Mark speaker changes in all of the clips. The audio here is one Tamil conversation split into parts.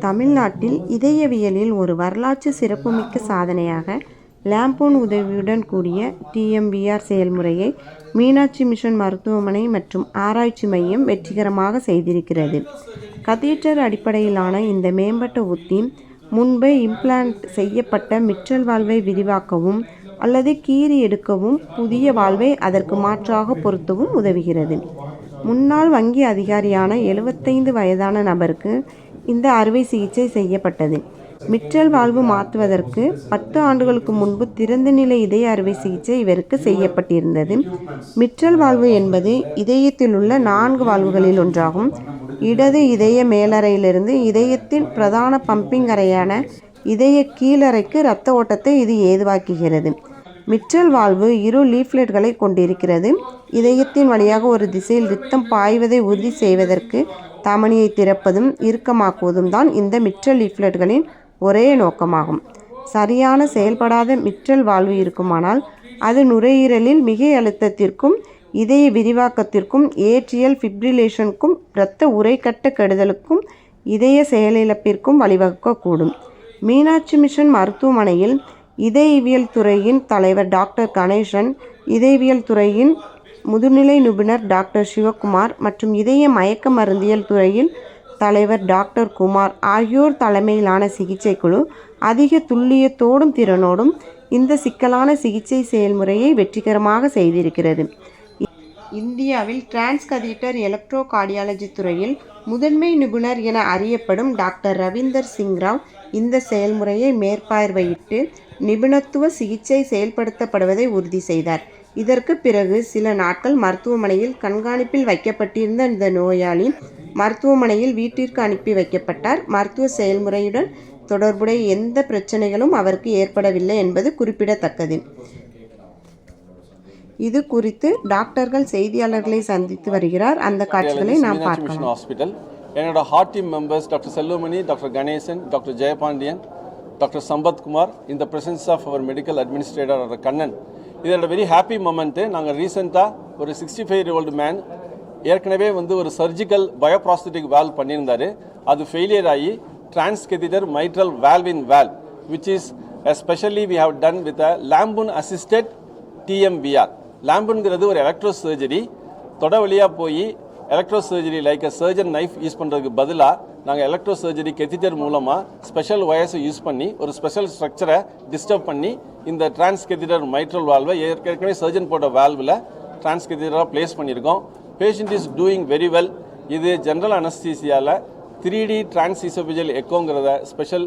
Speaker 1: தமிழ்நாட்டில் இதயவியலில் ஒரு வரலாற்று சிறப்புமிக்க சாதனையாக லேம்பூன் உதவியுடன் கூடிய டிஎம்பிஆர் செயல்முறையை மீனாட்சி மிஷன் மருத்துவமனை மற்றும் ஆராய்ச்சி மையம் வெற்றிகரமாக செய்திருக்கிறது. கதீட்டர் அடிப்படையிலான இந்த மேம்பட்ட உத்தி முன்பே இம்ப்ளான்ட் செய்யப்பட்ட மிற்றல் வாழ்வை விரிவாக்கவும் அல்லது கீறி எடுக்கவும் புதிய வாழ்வை அதற்கு மாற்றாக பொருத்தவும் உதவுகிறது. முன்னாள் வங்கி அதிகாரியான எழுபத்தைந்து வயதான நபருக்கு இந்த அறுவை சிகிச்சை செய்யப்பட்டது. மிற்றல் வாழ்வு மாற்றுவதற்கு பத்து ஆண்டுகளுக்கு முன்பு திறந்த நிலை இதய அறுவை சிகிச்சை இவருக்கு செய்யப்பட்டிருந்தது. மிற்றல் வாழ்வு என்பது இதயத்தில் உள்ள நான்கு வாழ்வுகளில் ஒன்றாகும். இடது இதய மேலறையிலிருந்து இதயத்தின் பிரதான பம்பிங் அறையான இதய கீழறைக்கு இரத்த ஓட்டத்தை இது ஏதுவாக்குகிறது. மிற்றல் வாழ்வு இரு லீஃப்லெட்களை கொண்டிருக்கிறது. இதயத்தின் வழியாக ஒரு திசையில் ரத்தம் பாய்வதை உறுதி செய்வதற்கு தமனியை திறப்பதும் இறுக்கமாக்குவதும் தான் இந்த மிற்றல் லீஃப்லெட்களின் ஒரே நோக்கமாகும். சரியான செயல்படாத மிற்றல் வாழ்வு இருக்குமானால் அது நுரையீரலில் மிகை அழுத்தத்திற்கும் இதய விரிவாக்கத்திற்கும் ஏற்றியல் ஃபிப்ரிலேஷனுக்கும் இரத்த உரைக்கட்ட கெடுதலுக்கும் இதய செயலிழப்பிற்கும் வழிவகுக்கக்கூடும். மீனாட்சி மிஷன் மருத்துவமனையில் இதயவியல் துறையின் தலைவர் டாக்டர் கணேசன் இதயவியல் துறையின் முதுநிலை நிபுணர் டாக்டர் சிவகுமார் மற்றும் இதய மயக்க மருந்தியல் துறையில் தலைவர் டாக்டர் குமார் ஆகியோர் தலைமையிலான சிகிச்சை குழு அதிக துல்லியத்தோடும் திறனோடும் இந்த சிக்கலான சிகிச்சை செயல்முறையை வெற்றிகரமாக செய்திருக்கிறது. இந்தியாவில் டிரான்ஸ்கதீட்டர் எலக்ட்ரோ கார்டியாலஜி துறையில் முதன்மை நிபுணர் என அறியப்படும் டாக்டர் ரவீந்தர் சிங் ராவ் இந்த செயல்முறையை மேற்பார்வையிட்டு நிபுணத்துவ சிகிச்சை செயல்படுத்தப்படுவதை உறுதி செய்தார். இதற்கு பிறகு சில நாட்கள் மருத்துவமனையில் கண்காணிப்பில் வைக்கப்பட்டிருந்த இந்த நோயாளி மருத்துவமனையில் வீட்டிற்கு அனுப்பி வைக்கப்பட்டார். மருத்துவ செயல்முறையுடன் தொடர்புடைய எந்த பிரச்சனைகளும் அவருக்கு ஏற்படவில்லை என்பது குறிப்பிடத்தக்கது. இது குறித்து டாக்டர்கள் செய்தியாளர்களை சந்தித்து வருகிறார். அந்த காட்சிகளை நாம் பார்க்கலாம்.
Speaker 2: ஹாஸ்பிட்டல். என்னோட heart team members doctor Selvamani doctor Ganesan doctor Jayapandian doctor Sambathkumar இந்த presence of our medical administrator Kannan இதோட வெரி ஹாப்பி மொமெண்ட்டு நாங்கள் ரீசெண்டாக ஒரு sixty five year old man ஏற்கனவே வந்து ஒரு சர்ஜிக்கல் பயோப்ராஸ்தட்டிக் வேல் பண்ணியிருந்தாரு. அது ஃபெயிலியர் ஆகி transcatheter mitral valve in valve which is especially we have done with a lampoon assisted TMVR TMVR ஒரு எலக்ட்ரோ சர்ஜரி தொட வழியாக போய் electro surgery like a surgeon knife use பண்ணுறதுக்கு பதிலாக நாங்கள் எலக்ட்ரோ சர்ஜரி கெத்திட்டர் மூலமாக ஸ்பெஷல் ஒயர்ஸை யூஸ் பண்ணி ஒரு ஸ்பெஷல் ஸ்ட்ரக்சரை டிஸ்டர்ப் பண்ணி இந்த டிரான்ஸ்கெத்திடர் மைட்ரல் வால்வை ஏற்கனவே சர்ஜன் போட்ட வால்வில் டிரான்ஸ்கெத்திடராக ப்ளேஸ் பண்ணியிருக்கோம். Patient is doing very well இது ஜென்ரல் அனஸ்தீசியாவில் த்ரீ டி டிரான்ஸ்இசோபிஜல் எக்கோங்கிறத ஸ்பெஷல்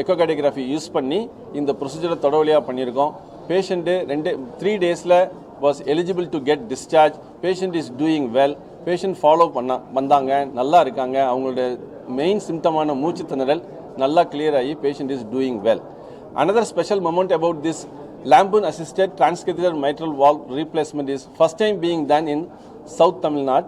Speaker 2: எக்கோகார்டியோகிராஃபி யூஸ் பண்ணி இந்த ப்ரொசீஜரை தொட வழியாக பண்ணியிருக்கோம். பேஷண்ட்டு ரெண்டு த்ரீ டேஸில் was eligible to get discharge patient is doing well patient follow பண்ண வந்தாங்க நல்லா இருக்காங்க. அவங்களுடைய மெயின் சிம்டமான மூச்சு திணறல் நல்லா கிளியர் ஆகி patient is doing well another special moment about this lampoon assisted transcatheter mitral valve replacement is first time being done in south Tamil Nadu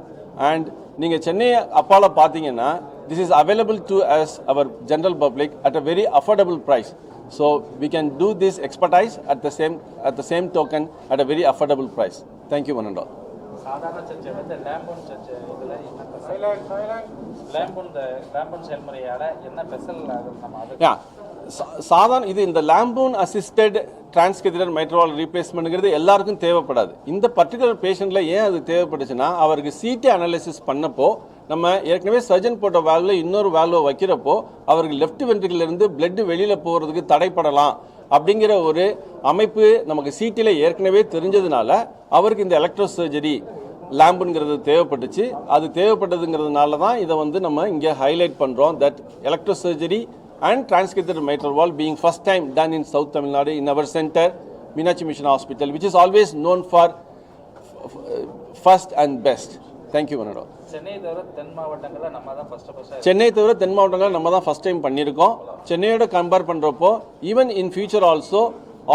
Speaker 2: and நீங்கள் சென்னை அப்பால பார்த்தீங்கன்னா this is available to us our general public at a very affordable price so we can do this expertise at the same at the same token at a very affordable price thank you one and all
Speaker 3: சாதாரண சர்ச்சை வந்து லேம்பூன் சர்ச்சை இதில் என்ன லேம்பூன் இந்த லேம்பூன் செயல்முறையால் என்ன ஸ்பெஷல் ஆகும் நம்ம அது
Speaker 2: சாதாரண இது இந்த லாம்பூன் அசிஸ்டட் டிரான்ஸ்கெதிரல் மைட்ரோவால் ரீப்ளேஸ்மெண்ட்ங்கிறது எல்லாருக்கும் தேவைப்படாது. இந்த பர்டிகுலர் பேஷண்ட்டில் ஏன் அது தேவைப்பட்டுச்சுன்னா அவருக்கு சிடி அனாலிசிஸ் பண்ணப்போ நம்ம ஏற்கனவே சர்ஜன் போட்ட வால்வில் இன்னொரு வால்வை வைக்கிறப்போ அவருக்கு லெஃப்ட் இருந்து பிளட் வெளியில் போகிறதுக்கு தடைப்படலாம். அப்படிங்கிற ஒரு அமைப்பு நமக்கு சீட்டில் ஏற்கனவே தெரிஞ்சதுனால அவருக்கு இந்த எலக்ட்ரோ சர்ஜரி லேம்புங்கிறது தேவைப்பட்டுச்சு. அது தேவைப்பட்டதுங்கிறதுனால தான் இதை வந்து நம்ம இங்கே ஹைலைட் பண்ணுறோம் that electro surgery and transcatheter mitral valve being first time done in south Tamil Nadu in our centre Meenakshi mission hospital which is always known for first and best thank you மனடோ
Speaker 3: Chennai தவிர தென் மாவட்டங்களில் நம்ம தான் ஃபஸ்ட்டு ஃபஸ்ட்டு
Speaker 2: சென்னை தவிர தென் மாவட்டங்கள் நம்ம தான் ஃபஸ்ட் டைம் பண்ணியிருக்கோம் சென்னையோட கம்பேர் பண்ணுறப்போ even in future also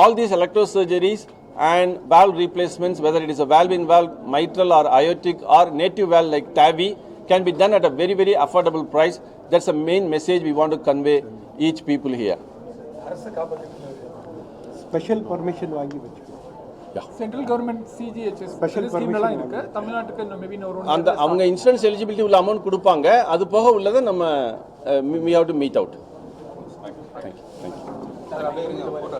Speaker 2: all these electro surgeries and valve replacements whether it is a valve in valve mitral or aortic or native valve like TAVI can be done at a very very affordable price that's the main message we want to convey each people here
Speaker 4: special permission வாங்கி வச்சுக்கோ சென்ட்ரல் கவர்மெண்ட் சிஜிஹெச்எஸ் ஸ்பெஷல் ஸ்கீம்லாம் இருக்கு. தமிழ்நாட்டுக்கு மேபி ஒரு
Speaker 2: அந்த அவங்க இன்சூரன்ஸ் எலிஜிபிலிட்டி உள்ள அமௌண்ட் கொடுப்பாங்க. அது போக உள்ளதை நம்ம me have to meet out thank you thank you